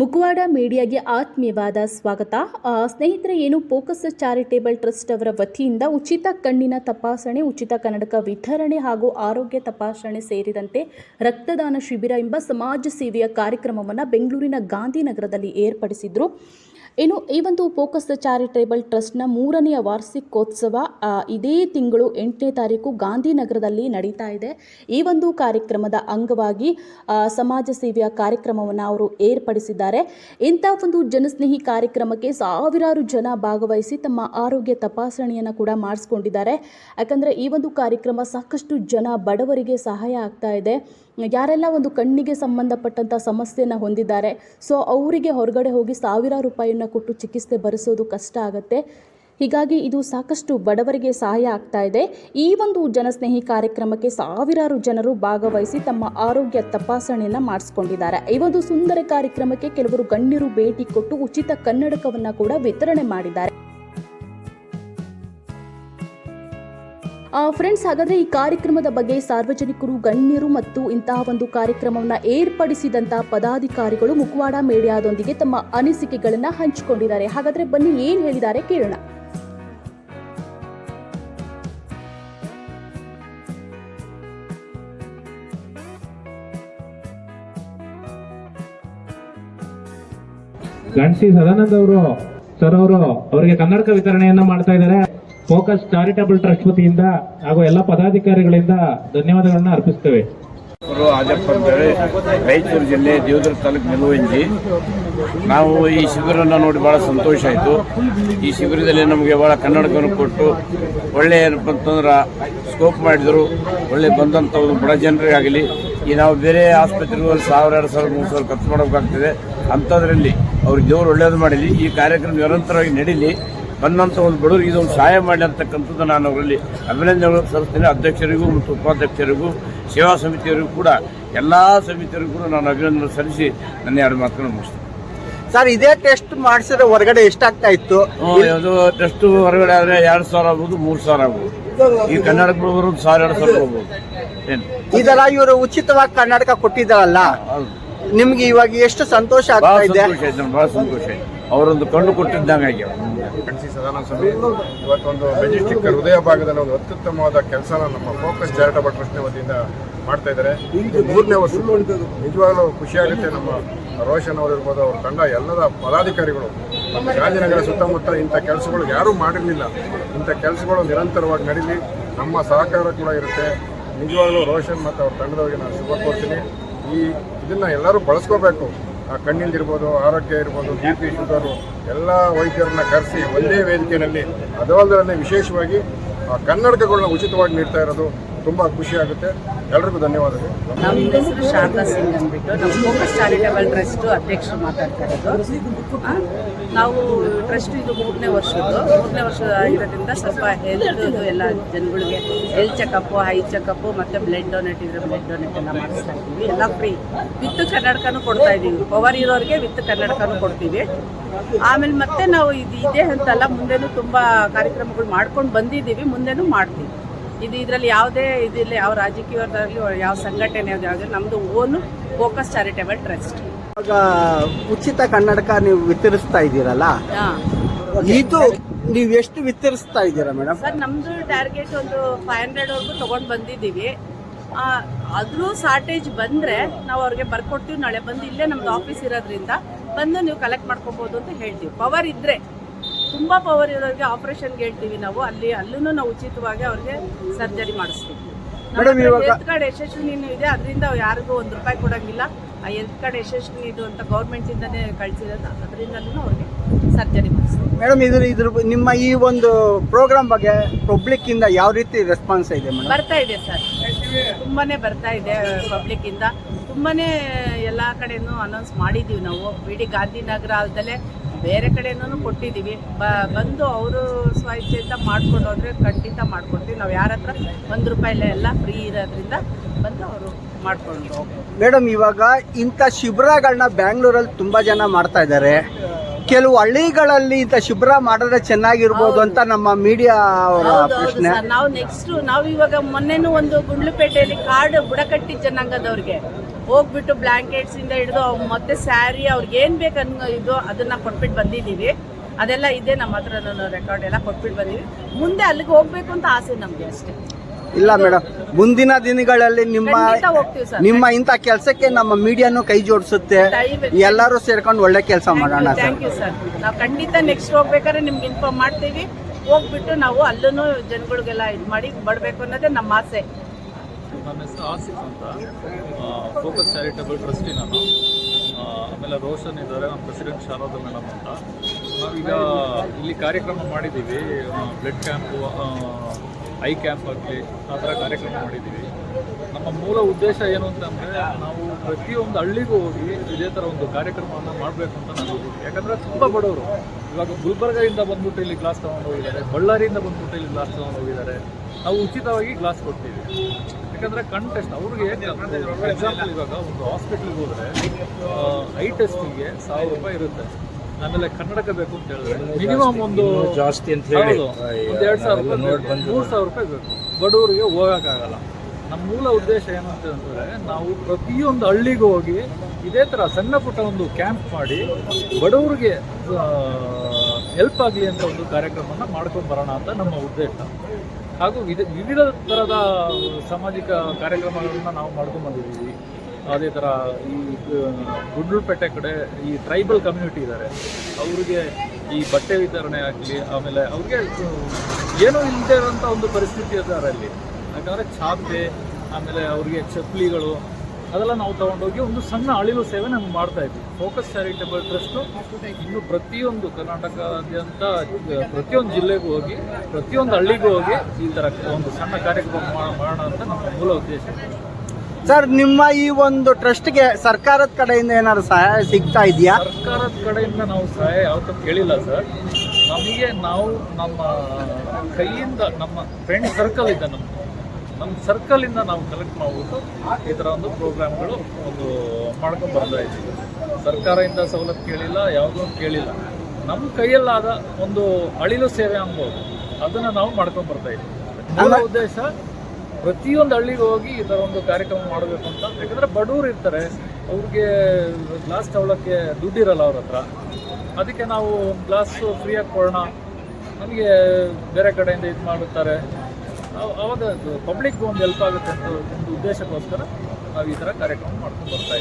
ಮುಖವಾಡ ಮೀಡಿಯಾಗೆ ಆತ್ಮೀಯವಾದ ಸ್ವಾಗತ. ಸ್ನೇಹಿತರೆ, ಏನು ಫೋಕಸ್ ಚಾರಿಟೇಬಲ್ ಟ್ರಸ್ಟ್ ಅವರ ವತಿಯಿಂದ ಉಚಿತ ಕಣ್ಣಿನ ತಪಾಸಣೆ, ಉಚಿತ ಕನ್ನಡಕ ವಿತರಣೆ ಹಾಗೂ ಆರೋಗ್ಯ ತಪಾಸಣೆ ಸೇರಿದಂತೆ ರಕ್ತದಾನ ಶಿಬಿರ ಎಂಬ ಸಮಾಜ ಸೇವೆಯ ಕಾರ್ಯಕ್ರಮವನ್ನು ಬೆಂಗಳೂರಿನ ಗಾಂಧಿನಗರದಲ್ಲಿ ಏರ್ಪಡಿಸಿದ್ರು. ಇನ್ನು ಈ ಒಂದು ಫೋಕಸ್ ಚಾರಿಟೇಬಲ್ ಟ್ರಸ್ಟ್ನ ಮೂರನೆಯ ವಾರ್ಷಿಕೋತ್ಸವ ಇದೇ ತಿಂಗಳು ಎಂಟನೇ ತಾರೀಕು ಗಾಂಧಿನಗರದಲ್ಲಿ ನಡೀತಾ ಇದೆ. ಈ ಒಂದು ಕಾರ್ಯಕ್ರಮದ ಅಂಗವಾಗಿ ಸಮಾಜ ಸೇವೆಯ ಕಾರ್ಯಕ್ರಮವನ್ನು ಅವರು ಏರ್ಪಡಿಸಿದ್ದಾರೆ. ಇಂಥ ಒಂದು ಜನಸ್ನೇಹಿ ಕಾರ್ಯಕ್ರಮಕ್ಕೆ ಸಾವಿರಾರು ಜನ ಭಾಗವಹಿಸಿ ತಮ್ಮ ಆರೋಗ್ಯ ತಪಾಸಣೆಯನ್ನು ಕೂಡ ಮಾಡಿಸ್ಕೊಂಡಿದ್ದಾರೆ. ಯಾಕಂದರೆ ಈ ಒಂದು ಕಾರ್ಯಕ್ರಮ ಸಾಕಷ್ಟು ಜನ ಬಡವರಿಗೆ ಸಹಾಯ ಆಗ್ತಾ ಇದೆ. ಯಾರೆಲ್ಲ ಒಂದು ಕಣ್ಣಿಗೆ ಸಂಬಂಧಪಟ್ಟಂಥ ಸಮಸ್ಯೆಯನ್ನು ಹೊಂದಿದ್ದಾರೆ ಸೊ ಅವರಿಗೆ ಹೊರಗಡೆ ಹೋಗಿ ಸಾವಿರ ರೂಪಾಯಿಯನ್ನು ಕೊಟ್ಟು ಚಿಕಿತ್ಸೆ ಬರೆಸೋದು ಕಷ್ಟ ಆಗುತ್ತೆ. ಹೀಗಾಗಿ ಇದು ಸಾಕಷ್ಟು ಬಡವರಿಗೆ ಸಹಾಯ ಆಗ್ತಾ ಇದೆ. ಈ ಒಂದು ಜನಸ್ನೇಹಿ ಕಾರ್ಯಕ್ರಮಕ್ಕೆ ಸಾವಿರಾರು ಜನರು ಭಾಗವಹಿಸಿ ತಮ್ಮ ಆರೋಗ್ಯ ತಪಾಸಣೆಯನ್ನು ಮಾಡಿಸ್ಕೊಂಡಿದ್ದಾರೆ. ಈ ಒಂದು ಸುಂದರ ಕಾರ್ಯಕ್ರಮಕ್ಕೆ ಕೆಲವರು ಗಣ್ಯರು ಭೇಟಿ ಕೊಟ್ಟು ಉಚಿತ ಕನ್ನಡಕವನ್ನು ಕೂಡ ವಿತರಣೆ ಮಾಡಿದ್ದಾರೆ. ಫ್ರೆಂಡ್ಸ್ ಹಾಗಾದ್ರೆ ಈ ಕಾರ್ಯಕ್ರಮದ ಬಗ್ಗೆ ಸಾರ್ವಜನಿಕರು, ಗಣ್ಯರು ಮತ್ತು ಇಂತಹ ಒಂದು ಕಾರ್ಯಕ್ರಮವನ್ನು ಏರ್ಪಡಿಸಿದಂತಹ ಪದಾಧಿಕಾರಿಗಳು ಮುಖವಾಡ ಮೀಡಿಯಾದೊಂದಿಗೆ ತಮ್ಮ ಅನಿಸಿಕೆಗಳನ್ನು ಹಂಚಿಕೊಂಡಿದ್ದಾರೆ. ಹಾಗಾದ್ರೆ ಬನ್ನಿ, ಏನು ಹೇಳಿದ್ದಾರೆ ಕೇಳೋಣ. ಗಣಸಿ ಸದಾನಂದ್ ಅವರು, ಸರ್ ಅವರು, ಅವರಿಗೆ ಕನ್ನಡಕ ವಿತರಣೆಯನ್ನ ಮಾಡ್ತಾ ಇದ್ದಾರೆ. ಫೋಕಸ್ ಚಾರಿಟಬಲ್ ಟ್ರಸ್ಟ್ ವತಿಯಿಂದ ಹಾಗೂ ಎಲ್ಲ ಪದಾಧಿಕಾರಿಗಳಿಂದ ಧನ್ಯವಾದಗಳನ್ನ ಅರ್ಪಿಸ್ತೇವೆ. ಆಜಪ್ಪ ಅಂತೇಳಿ ರಾಯಚೂರು ಜಿಲ್ಲೆ ದೇವದುರ್ಗ ತಾಲೂಕು ನಿಲುವಂಜಿ. ನಾವು ಈ ಶಿಬಿರವನ್ನು ನೋಡಿ ಬಹಳ ಸಂತೋಷ ಆಯಿತು. ಈ ಶಿಬಿರದಲ್ಲಿ ನಮಗೆ ಬಹಳ ಕನ್ನಡಕವನ್ನು ಕೊಟ್ಟು ಒಳ್ಳೆ ಏನಪ್ಪ ಅಂತಂದ್ರೆ ಸ್ಕೋಪ್ ಮಾಡಿದರು. ಒಳ್ಳೆ ಬಂದಂಥ ಒಂದು ಬಡ ಜನರಿಗಾಗಲಿ. ಈ ನಾವು ಬೇರೆ ಆಸ್ಪತ್ರೆಗೂ ಅಲ್ಲಿ ಸಾವಿರ ಎರಡು ಸಾವಿರ ಮೂರು ಸಾವಿರ ಖರ್ಚು ಮಾಡಬೇಕಾಗ್ತದೆ. ಅಂಥದ್ರಲ್ಲಿ ಅವ್ರಿಗೆ ದೇವರು ಒಳ್ಳೇದು ಮಾಡಲಿ. ಈ ಕಾರ್ಯಕ್ರಮ ನಿರಂತರವಾಗಿ ನಡೀಲಿ. ಬಂದಂಥ ಒಂದು ಬಡವರಿಗೆ ಇದೊಂದು ಸಹಾಯ ಮಾಡಿ ಅಂತಕ್ಕಂಥದ್ದು ನಾನು ಅವರಲ್ಲಿ ಅಭಿನಂದನೆ ಸಲ್ಲಿಸ್ತೀನಿ ಅಧ್ಯಕ್ಷರಿಗೂ ಮತ್ತು ಉಪಾಧ್ಯಕ್ಷರಿಗೂ ಸೇವಾ ಸಮಿತಿಯವರಿಗೂ ಕೂಡ ಎಲ್ಲ ಸಮಿತಿಯವರಿಗೂ ಕೂಡ ನಾನು ಅಭಿನಂದನೆ ಸಲ್ಲಿಸಿ ನನ್ನ ಎರಡು ಮಾತುಗಳನ್ನು ಮುಗಿಸ್ತೀನಿ. ಸರ್ ಇದೇ ಟೆಸ್ಟ್ ಮಾಡಿಸಿದ್ರೆ ಹೊರಗಡೆ ಎಷ್ಟಾಗ್ತಾ ಇತ್ತು? ಅದು ಟೆಸ್ಟ್ ಹೊರಗಡೆ ಆದರೆ ಎರಡು ಸಾವಿರ ಆಗ್ಬೋದು ಮೂರು ಸಾವಿರ ಆಗ್ಬೋದು. ಈ ಕನ್ನಡಕ ಬರೋದು ಸಾವಿರ ಎರಡು ಸಾವಿರ ಹೋಗ್ಬೋದು ಏನು? ಇದೆಲ್ಲ ಇವರು ಉಚಿತವಾಗಿ ಕರ್ನಾಟಕ ಕೊಟ್ಟಿದ್ದಾರಲ್ಲ? ನಿಮ್ಗೆ ಇವಾಗ ಎಷ್ಟು ಸಂತೋಷ ಆಗ್ತಾ ಇದೆ? ಭಾಳ ಸಂತೋಷ ಆಯ್ತು. ಅವರೊಂದು ಕಣ್ಣು ಕೊಟ್ಟಿದ್ದಂಗೆ ಆಗ್ಯಾವ. ಕಣಿಸಿ ಸದಾನಂದ ಸ್ವಾಮಿ ಇವತ್ತೊಂದು ಮೆಜೆಸ್ಟಿಕ್ ಹೃದಯ ಭಾಗದಲ್ಲಿ ಒಂದು ಅತ್ಯುತ್ತಮವಾದ ಕೆಲಸನ ನಮ್ಮ ಫೋಕಸ್ ಚಾರಿಟಬಲ್ ಟ್ರಸ್ಟ್ ವತಿಯಿಂದ ಮಾಡ್ತಾ ಇದ್ದಾರೆ. ಇದು ಮೂರನೇ ವರ್ಷ ನಿಜವಾಗ್ಲೂ ಖುಷಿಯಾಗುತ್ತೆ ನಮ್ಮ ರೋಷನ್ ಅವರು ಇರ್ಬೋದು ಅವ್ರ ತಂಡ ಎಲ್ಲದ ಪದಾಧಿಕಾರಿಗಳು ನಮ್ಮ ಗಾಂಧಿನಗರ ಸುತ್ತಮುತ್ತ ಇಂಥ ಕೆಲಸಗಳು ಯಾರೂ ಮಾಡಿರಲಿಲ್ಲ. ಇಂಥ ಕೆಲಸಗಳು ನಿರಂತರವಾಗಿ ನಡೀಲಿ. ನಮ್ಮ ಸಹಕಾರ ಕೂಡ ಇರುತ್ತೆ. ನಿಜವಾಗ್ಲೂ ರೋಷನ್ ಮತ್ತು ಅವ್ರ ತಂಡದವರಿಗೆ ನಾನು ಶುಭ ಕೋರ್ತೀನಿ. ಈ ಇದನ್ನು ಎಲ್ಲರೂ ಬಳಸ್ಕೋಬೇಕು. ಆ ಕಣ್ಣಿಂದಿರ್ಬೋದು ಆರೋಗ್ಯ ಇರ್ಬೋದು ಬಿ ಪಿ ಶುಗರು, ಎಲ್ಲ ವೈದ್ಯರನ್ನ ಕರೆಸಿ ಒಂದೇ ವೇದಿಕೆಯಲ್ಲಿ, ಅದರಲ್ಲೇ ವಿಶೇಷವಾಗಿ ಕನ್ನಡಕಗಳನ್ನ ಉಚಿತವಾಗಿ ನೀಡ್ತಾ ಇರೋದು ತುಂಬ ಖುಷಿ ಆಗುತ್ತೆ. ಎಲ್ರಿಗೂ ಧನ್ಯವಾದಗಳು. ನಮ್ಮ ಹೆಸರು ಶಾರದಾ ಸಿಂಗ್ ಅಂದ್ಬಿಟ್ಟು ನಾವು ಫೋಕಸ್ ಚಾರಿಟೇಬಲ್ ಟ್ರಸ್ಟ್ ಅಧ್ಯಕ್ಷರು ಮಾತಾಡ್ತಾ ಇರೋದು. ನಾವು ಟ್ರಸ್ಟ್ ಇದು ಮೂರನೇ ವರ್ಷದ್ದು. ಮೂರನೇ ವರ್ಷ ಇರೋದ್ರಿಂದ ಸ್ವಲ್ಪ ಹೆಲ್ತ್ ಎಲ್ಲ ಜನಗಳಿಗೆ ಹೆಲ್ತ್ ಚೆಕಪ್ಪು ಹೈ ಚೆಕಪ್ಪು ಮತ್ತು ಬ್ಲಡ್ ಡೊನೇಟ್ ಇದ್ರೆ ಬ್ಲಡ್ ಡೊನೇಟ್ ಎಲ್ಲ ಮಾಡಿಸ್ತಾ ಇದ್ದೀವಿ. ಎಲ್ಲ ಫ್ರೀ ವಿತ್ ಕನ್ನಡಕನೂ ಕೊಡ್ತಾ ಇದ್ದೀವಿ. ಪವರ್ ಇರೋರಿಗೆ ವಿತ್ ಕನ್ನಡಕನೂ ಕೊಡ್ತೀವಿ. ಆಮೇಲೆ ಮತ್ತೆ ನಾವು ಇದು ಇದೆ ಅಂತಲ್ಲ, ಮುಂದೆನೂ ತುಂಬ ಕಾರ್ಯಕ್ರಮಗಳು ಮಾಡ್ಕೊಂಡು ಬಂದಿದ್ದೀವಿ. ಮುಂದೆನೂ ಮಾಡ್ತೀವಿ. ಇದು ಇದರಲ್ಲಿ ಯಾವುದೇ ಇದಿಲ್ಲ ಯಾವ ರಾಜಕೀಯದಾಗಲಿ ಯಾವ ಸಂಘಟನೆ ಯಾವುದೇ ನಮ್ಮದು ಓನು ಫೋಕಸ್ ಚಾರಿಟೇಬಲ್ ಟ್ರಸ್ಟ್. ಇವಾಗ ಉಚಿತ ಕನ್ನಡಕ ನೀವು ವಿತರಿಸ್ತಾ ಇದ್ದೀರಲ್ಲ? ಇದು ನೀವು ಎಷ್ಟು ವಿತರಿಸ್ತಾ ಇದ್ದೀರಾ ಮೇಡಮ್ ಸರ್ ನಮ್ಮದು ಟಾರ್ಗೆಟ್ ಒಂದು ಫೈವ್ ಹಂಡ್ರೆಡ್ವರೆಗೂ ತಗೊಂಡು ಬಂದಿದ್ದೀವಿ. ಅದ್ರೂ ಶಾರ್ಟೇಜ್ ಬಂದರೆ ನಾವು ಅವ್ರಿಗೆ ಬರ್ಕೊಡ್ತೀವಿ ನಾಳೆ ಬಂದು ಇಲ್ಲೇ ನಮ್ದು ಆಫೀಸ್ ಇರೋದ್ರಿಂದ ಬಂದು ನೀವು ಕಲೆಕ್ಟ್ ಮಾಡ್ಕೊಬೋದು ಅಂತ ಹೇಳ್ತೀವಿ. ಪವರ್ ಇದ್ದರೆ ತುಂಬ ಪವರ್ ಇರೋರಿಗೆ ಆಪ್ರೇಷನ್ಗೆ ಹೇಳ್ತೀವಿ ನಾವು. ಅಲ್ಲಿ ಅಲ್ಲೂ ನಾವು ಉಚಿತವಾಗಿ ಅವ್ರಿಗೆ ಸರ್ಜರಿ ಮಾಡಿಸ್ತೀವಿ. ಹೆಲ್ತ್ ಕಾರ್ಡ್ ಯಶಸ್ವಿನಿ ಇದೆ. ಅದರಿಂದ ಯಾರಿಗೂ ಒಂದು ರೂಪಾಯಿ ಕೊಡಂಗಿಲ್ಲ. ಆ ಹೆಲ್ತ್ ಕಾರ್ಡ್ ಯಶಸ್ವಿನಿ ಇದು ಅಂತ ಗೌರ್ಮೆಂಟಿಂದನೇ ಕಳಿಸಿರೋದು. ಅದರಿಂದಲೂ ಅವ್ರಿಗೆ ಸರ್ಜರಿ ಮಾಡಿಸ್ತೀವಿ. ಮೇಡಮ್ ಇದ್ರ ಇದ್ರ ನಿಮ್ಮ ಈ ಒಂದು ಪ್ರೋಗ್ರಾಮ್ ಬಗ್ಗೆ ಪಬ್ಲಿಕ್ ಇಂದ ಯಾವ ರೀತಿ ರೆಸ್ಪಾನ್ಸ್ ಇದೆ ಮೇಡಮ್ ಬರ್ತಾ ಇದೆ ಸರ್ ತುಂಬಾನೇ ಬರ್ತಾ ಇದೆ ಪಬ್ಲಿಕ್ ಇಂದ. ತುಂಬಾನೇ ಎಲ್ಲ ಕಡೆನೂ ಅನೌನ್ಸ್ ಮಾಡಿದೀವಿ ನಾವು. ಇಡೀ ಗಾಂಧಿನಗರ ಅಲ್ದಲೆ ಬೇರೆ ಕಡೆನೂ ಕೊಟ್ಟಿದ್ದೀವಿ. ಬಂದು ಅವರು ಸ್ವಇಚ್ಛೆಯಿಂದ ಮಾಡ್ಕೊಂಡು ಹೋದರೆ ಖಂಡಿತ ಮಾಡ್ಕೊಡ್ತೀವಿ. ನಾವು ಯಾರ ಹತ್ರ ಒಂದು ರೂಪಾಯಿಲೆ ಎಲ್ಲ ಫ್ರೀ ಇರೋದ್ರಿಂದ ಬಂದು ಅವರು ಮಾಡ್ಕೊಂಡು ಮೇಡಮ್ ಇವಾಗ ಇಂಥ ಶಿಬಿರಗಳನ್ನ ಬ್ಯಾಂಗ್ಳೂರಲ್ಲಿ ತುಂಬ ಜನ ಮಾಡ್ತಾ ಇದ್ದಾರೆ. ಕೆಲವು ಹಳ್ಳಿಗಳಲ್ಲಿ ಇಂಥ ಶುಭ್ರ ಮಾಡಿದ್ರೆ ಚೆನ್ನಾಗಿರ್ಬೋದು ಅಂತ ನಮ್ಮ ಮೀಡಿಯಾ ಅವರ ಪ್ರಶ್ನೆ. ನಾವು ನೆಕ್ಸ್ಟ್ ನಾವು ಇವಾಗ ಮೊನ್ನೆನೂ ಒಂದು ಗುಂಡ್ಲುಪೇಟೆಯಲ್ಲಿ ಕಾರ್ಡ್ ಬುಡಕಟ್ಟಿ ಜನಾಂಗದವ್ರಿಗೆ ಹೋಗ್ಬಿಟ್ಟು ಬ್ಲಾಂಕೆಟ್ಸ್ ಇಂದ ಹಿಡಿದು ಮತ್ತೆ ಸ್ಯಾರಿ ಅವ್ರಿಗೆ ಏನ್ ಬೇಕು ಅನ್ನೋ ಇದು ಅದನ್ನ ಕೊಟ್ಬಿಟ್ಟು ಬಂದಿದ್ದೀವಿ. ಅದೆಲ್ಲ ಇದೆ ನಮ್ಮ ಹತ್ರ ರೆಕಾರ್ಡ್ ಎಲ್ಲ ಕೊಟ್ಬಿಟ್ಟು ಬಂದಿದ್ದೀವಿ. ಮುಂದೆ ಅಲ್ಲಿಗೆ ಹೋಗ್ಬೇಕು ಅಂತ ಆಸೆ ನಮ್ಗೆ ಅಷ್ಟೇ. ಇಲ್ಲ ಮೇಡಮ್. ಮುಂದಿನ ದಿನಗಳಲ್ಲಿ ನಿಮ್ಮ ಹೋಗ್ತೀವಿ ಸರ್. ನಿಮ್ಮ ಇಂಥ ಕೆಲಸಕ್ಕೆ ನಮ್ಮ ಮೀಡಿಯಾನು ಕೈ ಜೋಡಿಸುತ್ತೆ. ಎಲ್ಲರೂ ಸೇರ್ಕೊಂಡು ಒಳ್ಳೆ ಕೆಲಸ ಮಾಡೋಣ ಸರ್. ಥ್ಯಾಂಕ್ ಯು ಸರ್ ನಾವು ಖಂಡಿತ ನೆಕ್ಸ್ಟ್ ಹೋಗ್ಬೇಕಾದ್ರೆ ನಿಮ್ಗೆ ಇನ್ಫಾರ್ಮ್ ಮಾಡ್ತೀವಿ. ಹೋಗ್ಬಿಟ್ಟು ನಾವು ಅಲ್ಲೂ ಜನಗಳಿಗೆಲ್ಲ ಇದು ಮಾಡಿ ಬಡಬೇಕು ಅನ್ನೋದೇ ನಮ್ಮ ಆಸೆ. ನನ್ನ ಹೆಸರು ಆಸಿಫ್ ಅಂತ. ಫೋಕಸ್ ಚಾರಿಟಬಲ್ ಟ್ರಸ್ಟಿ ನಾನು. ಆಮೇಲೆ ರೋಷನ್ ಇದ್ದಾರೆ ನಮ್ಮ ಪ್ರೆಸಿಡೆಂಟ್ ಶಾರದಾ ಮೇಡಮ್ ಅಂತ. ನಾವೀಗ ಇಲ್ಲಿ ಕಾರ್ಯಕ್ರಮ ಮಾಡಿದ್ದೀವಿ ಬ್ಲಡ್ ಕ್ಯಾಂಪು ಐ ಕ್ಯಾಂಪ್ ಆಗಲಿ, ಆ ಥರ ಕಾರ್ಯಕ್ರಮ ಮಾಡಿದ್ದೀವಿ. ನಮ್ಮ ಮೂಲ ಉದ್ದೇಶ ಏನು ಅಂತಂದರೆ ನಾವು ಪ್ರತಿಯೊಂದು ಹಳ್ಳಿಗೂ ಹೋಗಿ ಇದೇ ಥರ ಒಂದು ಕಾರ್ಯಕ್ರಮವನ್ನು ಮಾಡಬೇಕು ಅಂತ ನಾನು ಯಾಕಂದರೆ ತುಂಬ ಬಡವರು. ಇವಾಗ ಗುಲ್ಬರ್ಗದಿಂದ ಬಂದ್ಬಿಟ್ಟು ಇಲ್ಲಿ ಗ್ಲಾಸ್ ತೊಗೊಂಡು ಹೋಗಿದ್ದಾರೆ, ಬಳ್ಳಾರಿಯಿಂದ ಬಂದ್ಬಿಟ್ಟು ಇಲ್ಲಿ ಗ್ಲಾಸ್ ತೊಗೊಂಡು ಹೋಗಿದ್ದಾರೆ. ನಾವು ಉಚಿತವಾಗಿ ಗ್ಲಾಸ್ ಕೊಡ್ತೀವಿ. ಯಾಕಂದರೆ ಕಣ್ ಟೆಸ್ಟ್ ಅವ್ರಿಗೆ ಎಕ್ಸಾಂಪಲ್ ಇವಾಗ ಒಂದು ಹಾಸ್ಪಿಟ್ಲಿಗೆ ಹೋದರೆ ಐ ಟೆಸ್ಟಿಗೆ ಸಾವಿರ ರೂಪಾಯಿ ಇರುತ್ತೆ. ಆಮೇಲೆ ಕನ್ನಡಕ ಬೇಕು ಅಂತ ಹೇಳಿದ್ರೆ. ಮಿನಿಮಮ್ ಒಂದು ಜಾಸ್ತಿ ಅಂತ ಹೇಳಿ. ಒಂದು ಎರಡು ಸಾವಿರ ರೂಪಾಯಿ ಮೂರು ಸಾವಿರ ರೂಪಾಯಿ ಬೇಕು. ಬಡವರಿಗೆ ಹೋಗೋಕ್ಕಾಗಲ್ಲ. ನಮ್ಮ ಮೂಲ ಉದ್ದೇಶ ಏನು ಅಂತಂದರೆ ನಾವು ಪ್ರತಿಯೊಂದು ಹಳ್ಳಿಗೂ ಹೋಗಿ ಇದೇ ಥರ ಸಣ್ಣ ಪುಟ್ಟ ಒಂದು ಕ್ಯಾಂಪ್ ಮಾಡಿ ಬಡವರಿಗೆ ಹೆಲ್ಪ್ ಆಗಲಿ ಅಂತ ಒಂದು ಕಾರ್ಯಕ್ರಮವನ್ನು ಮಾಡ್ಕೊಂಡು ಬರೋಣ ಅಂತ ನಮ್ಮ ಉದ್ದೇಶ. ಹಾಗೂ ವಿಧ ವಿವಿಧ ಥರದ ಸಾಮಾಜಿಕ ಕಾರ್ಯಕ್ರಮಗಳನ್ನು ನಾವು ಮಾಡ್ಕೊಂಡು ಬಂದಿದ್ದೀವಿ. ಅದೇ ಥರ ಈ ಗುಂಡ್ಲುಪೇಟೆ ಕಡೆ ಈ ಟ್ರೈಬಲ್ ಕಮ್ಯುನಿಟಿ ಇದ್ದಾರೆ ಅವ್ರಿಗೆ ಈ ಬಟ್ಟೆ ವಿತರಣೆ ಆಗಲಿ, ಆಮೇಲೆ ಅವ್ರಿಗೆ ಏನೂ ಇಲ್ಲದೆ ಇರೋಂಥ ಒಂದು ಪರಿಸ್ಥಿತಿ ಇದ್ದಾರೆ ಅಲ್ಲಿ ಯಾಕಂದರೆ ಛಾಪೆ, ಆಮೇಲೆ ಅವ್ರಿಗೆ ಚಪ್ಪಲಿಗಳು, ಅದೆಲ್ಲ ನಾವು ತೊಗೊಂಡೋಗಿ ಒಂದು ಸಣ್ಣ ಅಳಿಲು ಸೇವೆ ನಮ್ಗೆ ಮಾಡ್ತಾ ಇದ್ವಿ. ಫೋಕಸ್ ಚಾರಿಟಬಲ್ ಟ್ರಸ್ಟು ಇನ್ನು ಪ್ರತಿಯೊಂದು ಕರ್ನಾಟಕದಾದ್ಯಂತ ಪ್ರತಿಯೊಂದು ಜಿಲ್ಲೆಗೂ ಹೋಗಿ, ಪ್ರತಿಯೊಂದು ಹಳ್ಳಿಗೂ ಹೋಗಿ ಈ ಥರ ಒಂದು ಸಣ್ಣ ಕಾರ್ಯಕ್ರಮ ಮಾಡೋಣ ಅಂತ ನಮ್ಮ ಮೂಲ ಉದ್ದೇಶ. ಸರ್ ನಿಮ್ಮ ಈ ಒಂದು ಟ್ರಸ್ಟ್ಗೆ ಸರ್ಕಾರದ ಕಡೆಯಿಂದ ಏನಾದ್ರು ಸಹಾಯ ಸಿಗ್ತಾ ಇದೆಯಾ? ಸರ್ಕಾರದ ಕಡೆಯಿಂದ ನಾವು ಸಹಾಯ ಯಾವತ್ತೂ ಕೇಳಿಲ್ಲ ಸರ್. ನಮಗೆ ನಾವು ನಮ್ಮ ಕೈಯಿಂದ ನಮ್ಮ ಫ್ರೆಂಡ್ ಸರ್ಕಲ್ ಇದೆ ನಮ್ಮ ನಮ್ಮ ಸರ್ಕಲಿಂದ ನಾವು ಕಲೆಕ್ಟ್ ಮಾಡ್ಬಿಟ್ಟು ಈ ಥರ ಒಂದು ಪ್ರೋಗ್ರಾಮ್ಗಳು ಒಂದು ಮಾಡ್ಕೊಂಡು ಬರ್ತಾ ಇದ್ದೀವಿ. ಸರ್ಕಾರದಿಂದ ಸವಲತ್ತು ಕೇಳಿಲ್ಲ ಯಾವುದೂ ಕೇಳಿಲ್ಲ. ನಮ್ಮ ಕೈಯಲ್ಲಾದ ಒಂದು ಅಳಿಲು ಸೇವೆ ಅನ್ಬೋದು. ಅದನ್ನು ನಾವು ಮಾಡ್ಕೊಂಡು ಬರ್ತಾ ಇದ್ದೀವಿ. ಮೂಲ ಉದ್ದೇಶ ಪ್ರತಿಯೊಂದು ಹಳ್ಳಿಗೆ ಹೋಗಿ ಈ ಥರ ಒಂದು ಕಾರ್ಯಕ್ರಮ ಮಾಡಬೇಕು ಅಂತ. ಯಾಕಂದರೆ ಬಡವರು ಇರ್ತಾರೆ, ಅವ್ರಿಗೆ ಗ್ಲಾಸ್ ತಗೊಳ್ಳೋಕ್ಕೆ ದುಡ್ಡಿರಲ್ಲ ಅವ್ರ ಹತ್ರ. ಅದಕ್ಕೆ ನಾವು ಒಂದು ಗ್ಲಾಸು ಫ್ರೀಯಾಗಿ ಕೊಡೋಣ. ನಮಗೆ ಬೇರೆ ಕಡೆಯಿಂದ ಇದು ಮಾಡುತ್ತಾರೆ. ಅವಾಗ ಪಬ್ಲಿಕ್ಗೆ ಒಂದು ಹೆಲ್ಪ್ ಆಗುತ್ತೆ ಅಂತ ಒಂದು ಉದ್ದೇಶಕ್ಕೋಸ್ಕರ ನಾವು ಈ ಥರ ಕಾರ್ಯಕ್ರಮ ಮಾಡ್ಕೊಂಡು ಬರ್ತಾ